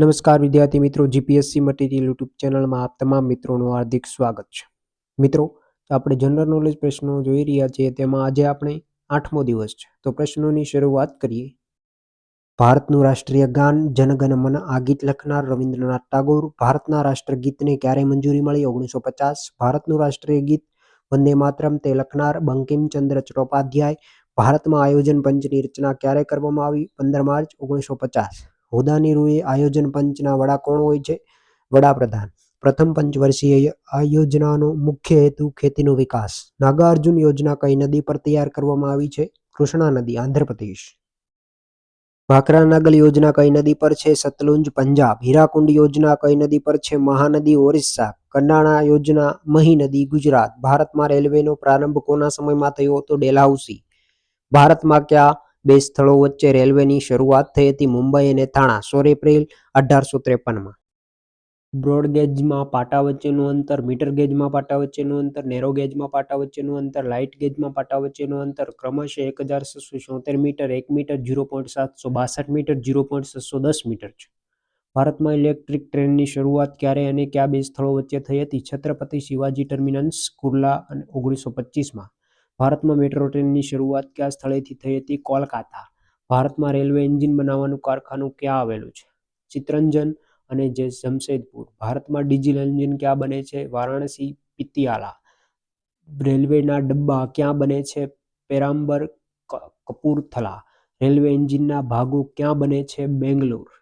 નમસ્કાર વિદ્યાર્થી મિત્રો, જીપીએસસી મટીરિયલ યુટ્યુબ ચેનલમાં આપ તમામ મિત્રોનું હાર્દિક સ્વાગત છે. મિત્રો આપણે જનરલ નોલેજ પ્રશ્નો જોઈ રહ્યા છીએ, તેમાં આજે આપણે આઠમો દિવસ છે. તો પ્રશ્નોની શરૂઆત કરીએ. ભારતનું રાષ્ટ્રીય ગાન, જનગણ મન આ ગીત લખનાર રવિન્દ્રનાથ ટાગોર, ભારતના રાષ્ટ્રગીતને ક્યારે મંજૂરી મળી? ઓગણીસો પચાસ ભારતનું રાષ્ટ્રીય ગીત, વંદે માતરમ, તે લખનાર બંકિમચંદ્ર ચટ્ટોપાધ્યાય. ભારતમાં આયોજન પંચની રચના ક્યારે કરવામાં આવી? પંદર માર્ચ ઓગણીસો પચાસ હોદ્દાની રૂએ આયોજન પંચના વડા કોણ હોય છે? વડાપ્રધાન. પ્રથમ પંચવર્ષીય આ યોજનાનો મુખ્ય હેતુ ખેતીનો વિકાસ. નાગાર્જુન યોજના કઈ નદી પર તૈયાર કરવામાં આવી છે? કૃષ્ણા નદી, આંધ્રપ્રદેશ. ભાખરા નાગલ યોજના કઈ નદી પર છે? સતલુંજ, પંજાબ. હીરાકુંડ યોજના કઈ નદી પર છે? મહાનદી, ઓરિસ્સા. કન્નાણા યોજના, મહી નદી, ગુજરાત. ભારતમાં રેલવેનો પ્રારંભ કોના સમયમાં થયો હતો? ડેલહાઉસી ભારતમાં કયા બે સ્થળો વચ્ચે રેલવેની શરૂઆત થઈ હતી મુંબઈ અને થાણા, સોળ એપ્રિલ અઢારસો ત્રેપનમાં. બ્રોડ ગેજમાં પાટા વચ્ચેનું અંતર, મીટર ગેજમાં પાટા વચ્ચેનું અંતર, નેરો ગેજમાં પાટા વચ્ચેનું અંતર, લાઇટ ગેજમાં પાટા વચ્ચેનું અંતર, ક્રમશઃ એક હજાર છસો છોતેર મીટર, એક મીટર ઝીરો પોઈન્ટ સાતસો બાસઠ મીટર ઝીરો પોઈન્ટ છસો દસ મીટર છે. ભારતમાં ઇલેક્ટ્રિક ટ્રેનની શરૂઆત ક્યારે અને કયા બે સ્થળો વચ્ચે થઈ હતી? છત્રપતિ શિવાજી ટર્મિનસ કુર્લા અને ઓગણીસો પચીસમાં. ભારતમાં મેટ્રો ટ્રેનની શરૂઆત કયા સ્થળેથી થઈ હતી? કોલકાતા. ભારતમાં રેલવે એન્જિન બનાવવાનું કારખાનું ક્યાં આવેલું છે? ચિત્તરંજન અને જે જમશેદપુર. ભારતમાં ડીઝલ એન્જિન ક્યાં બને છે? વારાણસી, પિતિયાલા. રેલવેના ડબ્બા ક્યાં બને છે? પેરામ્બર કપૂરથલા. રેલવે એન્જિનના ભાગો ક્યાં બને છે? બેંગ્લોર.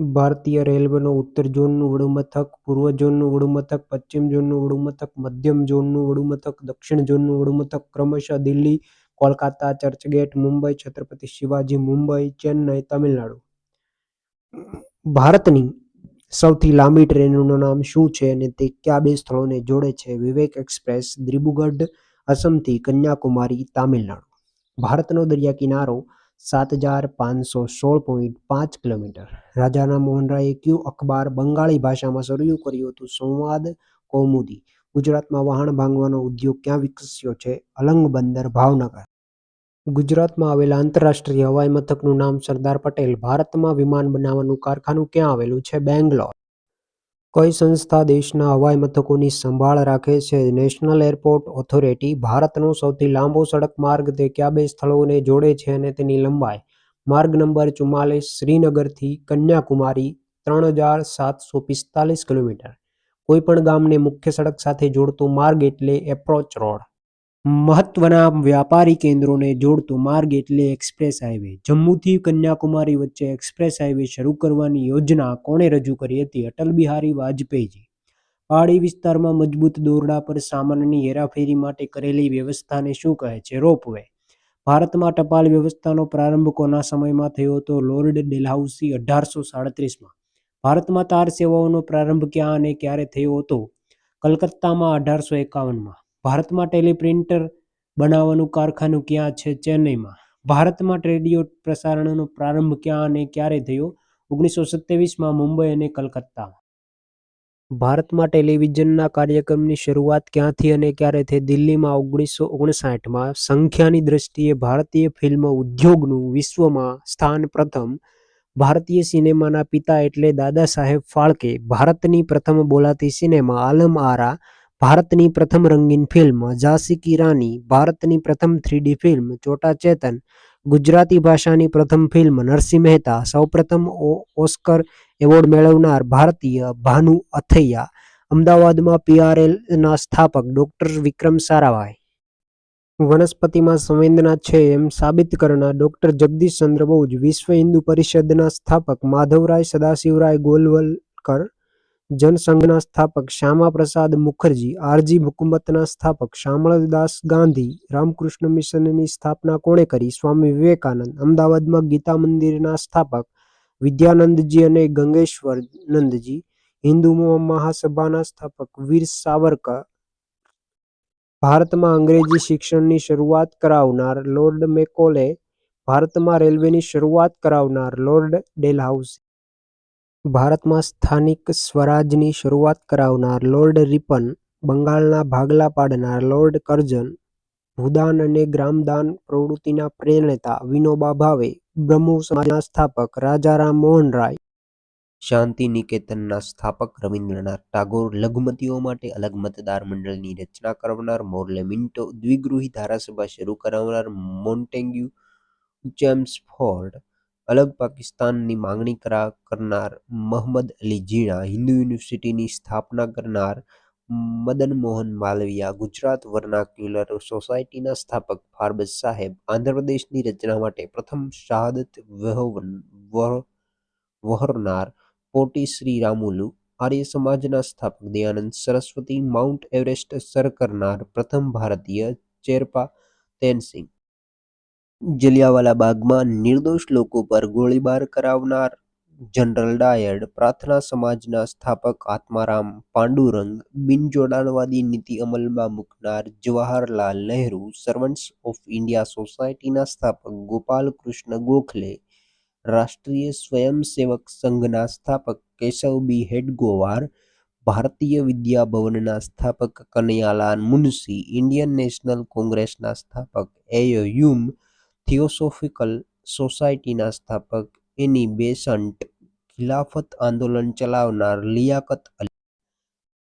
ભારતીય રેલવેનો ઉત્તર ઝોનનું વડુમથક, પૂર્વ ઝોનનું વડુમથક, પશ્ચિમ ઝોનનું વડુમથક, મધ્યમ ઝોનનું વડુમથક, દક્ષિણ ઝોનનું વડુમથક, ક્રમશઃ દિલ્હી, કોલકાતા, ચર્ચગેટ, મુંબઈ, છત્રપતિ શિવાજી, મુંબઈ, ચેન્નઈ, તમિલનાડુ. ભારતની સૌથી લાંબી ટ્રેનનું નામ શું છે અને તે કયા બે સ્થળોને જોડે છે? વિવેક એક્સપ્રેસ દિબ્રુગઢ અસમથી કન્યાકુમારી, તામિલનાડુ. ભારતનો દરિયા કિનારો સાત હજાર પાંચસો સોળ પોઈન્ટ પાંચ કિલોમીટર. રાજાના મોહનરાયે કયું અખબાર બંગાળી ભાષામાં શરૂ કર્યું હતું સંવાદ કૌમુદી. ગુજરાતમાં વહાણ ભાંગવાનો ઉદ્યોગ ક્યાં વિકસ્યો છે? અલંગ બંદર, ભાવનગર. ગુજરાતમાં આવેલા આંતરરાષ્ટ્રીય હવાઈ મથકનું નામ સરદાર પટેલ. ભારતમાં વિમાન બનાવવાનું કારખાનું ક્યાં આવેલું છે? બેંગ્લોર. કઈ સંસ્થા દેશના હવાઈ મથકોની સંભાળ રાખે છે? નેશનલ એરપોર્ટ ઓથોરિટી ભારતનો સૌથી લાંબો સડક માર્ગ તે કયા બે સ્થળોને જોડે છે અને તેની લંબાઈ? માર્ગ નંબર ચુમ્માલીસ શ્રીનગરથી કન્યાકુમારી ત્રણ હજાર સાતસો પિસ્તાલીસ કિલોમીટર. કોઈપણ ગામને મુખ્ય સડક સાથે જોડતો માર્ગ એટલે એપ્રોચ રોડ. મહત્વના વ્યાપારી કેન્દ્રોને જોડતો માર્ગ એટલે એક્સપ્રેસ હાઈવે. જમ્મુથી કન્યાકુમારી વચ્ચે એક્સપ્રેસ હાઈવે શરૂ કરવાની યોજના કોણે રજૂ કરી હતી? અટલ બિહારી વાજપેયીજી. પહાડી વિસ્તારમાં મજબૂત દોરડા પર સામાનની હેરાફેરી માટે કરેલી વ્યવસ્થાને શું કહે છે? રોપવે. ભારતમાં ટપાલ વ્યવસ્થાનો પ્રારંભ કોના સમયમાં થયો હતો? લોર્ડ ડેલહાઉસી અઢારસો સાડત્રીસમાં. ભારતમાં તાર સેવાઓનો પ્રારંભ ક્યાં અને ક્યારે થયો હતો? કલકત્તામાં અઢારસો એકાવનમાં. ભારતમાં ટેલિપ્રિન્ટર બનાવવાનું કારખાનું ક્યાં છે ચેન્નઈમાં? ભારતમાં રેડિયો પ્રસારણનો પ્રારંભ ક્યાં અને ક્યારે થયો? ઓગણીસો સત્યાવીસમાં મુંબઈ અને કલકત્તામાં ભારતમાં ટેલિવિઝનના કાર્યક્રમની શરૂઆત ક્યાંથી અને ક્યારે થઈ? દિલ્હીમાં ઓગણીસો ઓગણસાઠમાં સંખ્યાની દ્રષ્ટિએ ભારતીય ફિલ્મ ઉદ્યોગનું વિશ્વમાં સ્થાન પ્રથમ. ભારતીય સિનેમાના પિતા એટલે દાદા સાહેબ ફાળકે ભારતની પ્રથમ બોલાતી સિનેમા આલમ આરા ભારતની પ્રથમ રંગીન ફિલ્મ ઝાંસી કી રાની, ભારતની પ્રથમ three D film Chhota Chetan, Gujarati ભાષાની પ્રથમ ફિલ્મ નરસિંહ મહેતા, સૌપ્રથમ ઓસ્કર એવોર્ડ મેળવનાર ભારતીય ભાનુ અથૈયા, અમદાવાદમાં પીઆરએલના સ્થાપક ડોક્ટર વિક્રમ સારાભાઈ. વનસ્પતિમાં સંવેદના છે એમ સાબિત કરનાર ડોક્ટર જગદીશ ચંદ્ર બોઝ વિશ્વ હિન્દુ પરિષદના સ્થાપક માધવરાય સદાશિવરાય ગોલવલકર જનસંઘના સ્થાપક શ્યામા પ્રસાદ મુખર્જી, આરજી હુકુમતના સ્થાપક શામળદાસ ગાંધી, રામકૃષ્ણ મિશનની સ્થાપના કોણે કરી? સ્વામી વિવેકાનંદ, અમદાવાદમાં ગીતા મંદિરના સ્થાપક વિદ્યાનંદજી અને ગંગેશ્વરનંદજી, હિન્દુ મહાસભાના સ્થાપક વીર સાવરકર, ભારતમાં અંગ્રેજી શિક્ષણની શરૂઆત કરાવનાર લોર્ડ મેકોલે, ભારતમાં રેલવેની શરૂઆત કરાવનાર લોર્ડ ડેલહાઉસી ભારતમાં સ્થાનિક સ્વરાજની શરૂઆત કરાવનાર લોર્ડ રિપન, બંગાળના ભાગલા પાડનાર લોર્ડ કર્જન ભૂદાન અને ગ્રામદાન પ્રવૃત્તિના પ્રેરણેતા વિનોબા ભાવે, બ્રહ્મો સમાજના સ્થાપક રાજા રામ મોહન રાય શાંતિ નિકેતનના સ્થાપક રવિન્દ્રનાથ ટાગોર, લઘુમતીઓ માટે અલગ મતદાર મંડળની રચના કરનાર મોર્લે મિન્ટો, દ્વિગૃહી ધારાસભા શરૂ કરાવનાર મોન્ટેગ્યુ ચેમ્સફોર્ડ અલગ પાકિસ્તાનની માંગણી કરનાર મહમદ અલી ઝીણા હિન્દુ યુનિવર્સિટીની સ્થાપના કરનાર મદન મોહન માલવિયા, ગુજરાત વર્નાક્યુલર સોસાયટીના સ્થાપક ફારબઝ સાહેબ, આંધ્રપ્રદેશની રચના માટે પ્રથમ શહાદત વહોરનાર પોટી શ્રી રામુલુ, આર્ય સમાજના સ્થાપક દયાનંદ સરસ્વતી, માઉન્ટ એવરેસ્ટ સર કરનાર પ્રથમ ભારતીય ચેરપા તેનસિંગ જલિયાવાલા બાગમાં નિર્દોષ લોકો પર ગોળીબાર કરાવનાર જનરલ ડાયડ, પ્રાર્થના સમાજના સ્થાપક આત્મારામ પાંડુરંગ, બિનજોડાણવાદી નીતિ અમલમાં મૂકનાર Jawaharlal Nehru servants of India સોસાયટીના સ્થાપક ગોપાલ કૃષ્ણ ગોખલે, રાષ્ટ્રીય સ્વયંસેવક સંઘના સ્થાપક કેશવ બી હેડગોવાર, ભારતીય વિદ્યા ભવનના સ્થાપક કનૈયાલાલ મુનશી ઇન્ડિયન નેશનલ કોંગ્રેસના સ્થાપક એયયુમ થિયોસોફિકલ સોસાયટીના સ્થાપક એની બેસન્ટ ખિલાફત આંદોલન ચલાવનાર લિયાકત અલી.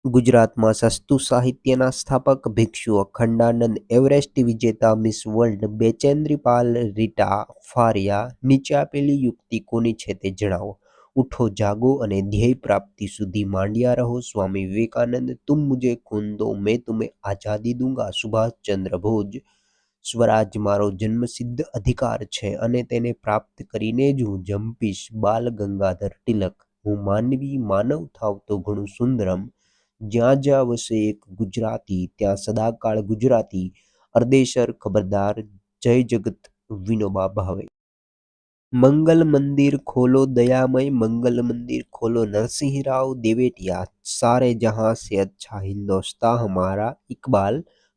ગુજરાતમાં સસ્તું સાહિત્યના સ્થાપક ભિક્ષુ અખંડાનંદ એવરેસ્ટ વિજેતા મિસ વર્લ્ડ બેચેન્દ્રીપાલ રીટા ફારિયા નીચે આપેલી યુક્તિ કોની છે તે જણાવો. ઉઠો, જાગો અને ધ્યેય પ્રાપ્તિ સુધી માંડ્યા રહો સ્વામી વિવેકાનંદ. તુમ મુજે ખૂન દો, મેં તુમે આઝાદી દૂંગા. સુભાષચંદ્ર બોઝ સ્વરાજ મારો જન્મસિદ્ધ અધિકાર છે અને તેને પ્રાપ્ત કરીને જ હું જંપીશ. બાલ ગંગાધર તિલક, હું માનવી માનવ થાવ તો ઘણું સુંદરમ. જ્યાં જ્યાં વસે એક ગુજરાતી, ત્યાં સદાકાળ ગુજરાતી. અર્દેશર, ખબરદાર, જય જગત, વિનોબા ભાવે. મંગલ મંદિર ખોલો દયામય, મંગલ મંદિર ખોલો નરસિંહરાવ દેવેટિયા. સારે જહાં સે અચ્છા હિન્દોસ્તા હમારા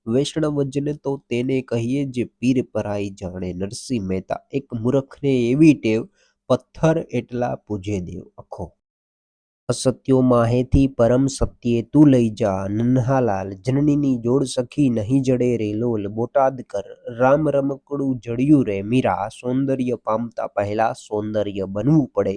ઇકબાલ વૈષ્ણવજન તો તેને કહીએ જે પીર પરાઈ જાણે નરસિંહ મહેતા. એક મૂર્ખને એવી ટેવ, પથ્થર એટલા પૂજે દેવ અખો અસત્યો માહેથી પરમ સત્યે તું લઈ જા, નન્હાલાલ જનનીની જોડ સખી નહીં જડે રે લોલ, બોટાદ કર, રામ રમકડું જડ્યું રે મીરા, સૌંદર્ય પામતા પહેલા સૌંદર્ય બનવું પડે.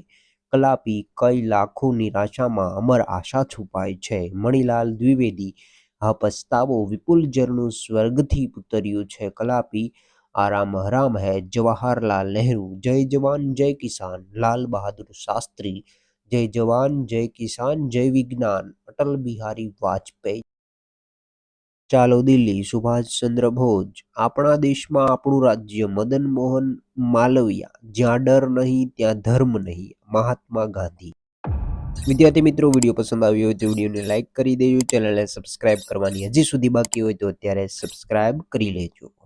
કલાપી કઈ લાખો નિરાશામાં અમર આશા છુપાય છે, મણિલાલ દ્વિવેદી હા પસ્તાવો વિપુલ ઝરણું સ્વર્ગથી ઉતર્યું છે. કલાપી આરામ હરામ હૈ, જવાહરલાલ નહેરુ, જય જવાન, જય કિસાન, લાલ બહાદુર શાસ્ત્રી, જય જવાન, જય કિસાન, જય વિજ્ઞાન, અટલ બિહારી વાજપેયી. ચાલો દિલ્હી સુભાષચંદ્ર ભોજ આપણા દેશમાં આપણું રાજ્ય મદન મોહન માલવિયા, જ્યાં ડર નહીં, ત્યાં ધર્મ નહીં, મહાત્મા ગાંધી. વિદ્યાર્થી મિત્રો, વીડિયો પસંદ આવ્યો હોય તો વિડીયોને લાઇક કરી દેજો. ચેનલને સબસ્ક્રાઇબ કરવાની હજી સુધી બાકી હોય તો અત્યારે સબસ્ક્રાઇબ કરી લેજો.